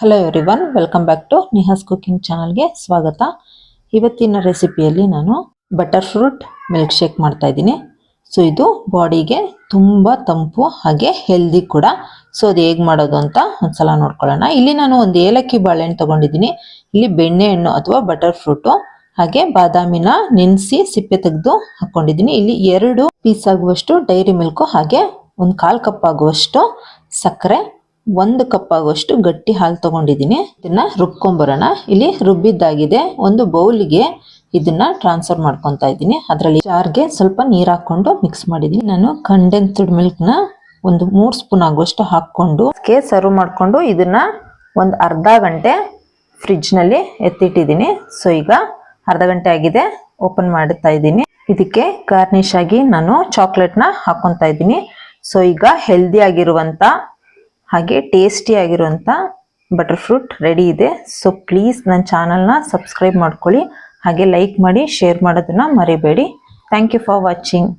Hello everyone welcome back to Niha's cooking ಚಾನಲ್ಗೆ ಸ್ವಾಗತ. ಇವತ್ತಿನ ರೆಸಿಪಿಯಲ್ಲಿ ನಾನು ಬಟರ್ ಫ್ರೂಟ್ ಮಿಲ್ಕ್ ಶೇಕ್ ಮಾಡ್ತಾ ಇದ್ದೀನಿ. ಸೊ ಇದು ಬಾಡಿಗೆ ತುಂಬ ತಂಪು ಹಾಗೆ ಹೆಲ್ದಿ ಕೂಡ. ಸೊ ಅದು ಹೇಗೆ ಮಾಡೋದು ಅಂತ ಒಂದ್ಸಲ ನೋಡ್ಕೊಳ್ಳೋಣ. ಇಲ್ಲಿ ನಾನು ಒಂದು ಏಲಕ್ಕಿ ಬಾಳೆಹಣ್ಣು ತಗೊಂಡಿದ್ದೀನಿ. ಇಲ್ಲಿ ಬೆಣ್ಣೆಹಣ್ಣು ಅಥವಾ ಬಟರ್ ಫ್ರೂಟು ಹಾಗೆ ಬಾದಾಮಿನ ನೆನೆಸಿ ಸಿಪ್ಪೆ ತೆಗೆದು ಹಾಕೊಂಡಿದ್ದೀನಿ. ಇಲ್ಲಿ ಎರಡು ಪೀಸ್ ಆಗುವಷ್ಟು ಡೈರಿ ಮಿಲ್ಕು ಹಾಗೆ ಒಂದು ಕಾಲು ಕಪ್ ಆಗುವಷ್ಟು ಸಕ್ಕರೆ ಒಂದು ಕಪ್ ಆಗುವಷ್ಟು ಗಟ್ಟಿ ಹಾಲು ತಗೊಂಡಿದ್ದೀನಿ. ಇದನ್ನ ರುಬ್ಕೊಂಬರೋಣ. ಇಲ್ಲಿ ರುಬ್ಬಿದ್ದಾಗಿದೆ. ಒಂದು ಬೌಲ್ಗೆ ಇದನ್ನ ಟ್ರಾನ್ಸ್ಫರ್ ಮಾಡ್ಕೊತಾ ಇದ್ದೀನಿ. ಅದರಲ್ಲಿ ಜಾರ್ಗೆ ಸ್ವಲ್ಪ ನೀರು ಹಾಕೊಂಡು ಮಿಕ್ಸ್ ಮಾಡಿದೀನಿ ನಾನು ಕಂಡೆನ್ಸ್ಡ್ ಮಿಲ್ಕ್ನ ಒಂದು ಮೂರು ಸ್ಪೂನ್ ಆಗುವಷ್ಟು ಹಾಕ್ಕೊಂಡು ಸರ್ವ್ ಮಾಡಿಕೊಂಡು ಇದನ್ನ ಒಂದು ಅರ್ಧ ಗಂಟೆ ಫ್ರಿಜ್ನಲ್ಲಿ ಎತ್ತಿಟ್ಟಿದ್ದೀನಿ. ಸೊ, ಈಗ ಅರ್ಧ ಗಂಟೆ ಆಗಿದೆ. ಓಪನ್ ಮಾಡುತ್ತಾ ಇದ್ದೀನಿ. ಇದಕ್ಕೆ ಗಾರ್ನಿಶ್ ಆಗಿ ನಾನು ಚಾಕ್ಲೇಟ್ನ ಹಾಕೊತಾ ಇದ್ದೀನಿ. ಸೊ, ಈಗ ಹೆಲ್ದಿ ಆಗಿರುವಂತ ಹಾಗೆ ಟೇಸ್ಟಿ ಆಗಿರುವಂಥ ಬಟರ್ ಫ್ರೂಟ್ ರೆಡಿ ಇದೆ. ಸೊ ಪ್ಲೀಸ್ ನನ್ನ ಚಾನಲ್ನ ಸಬ್ಸ್ಕ್ರೈಬ್ ಮಾಡ್ಕೊಳ್ಳಿ. ಹಾಗೆ ಲೈಕ್ ಮಾಡಿ ಶೇರ್ ಮಾಡೋದನ್ನು ಮರಿಬೇಡಿ. Thank you for watching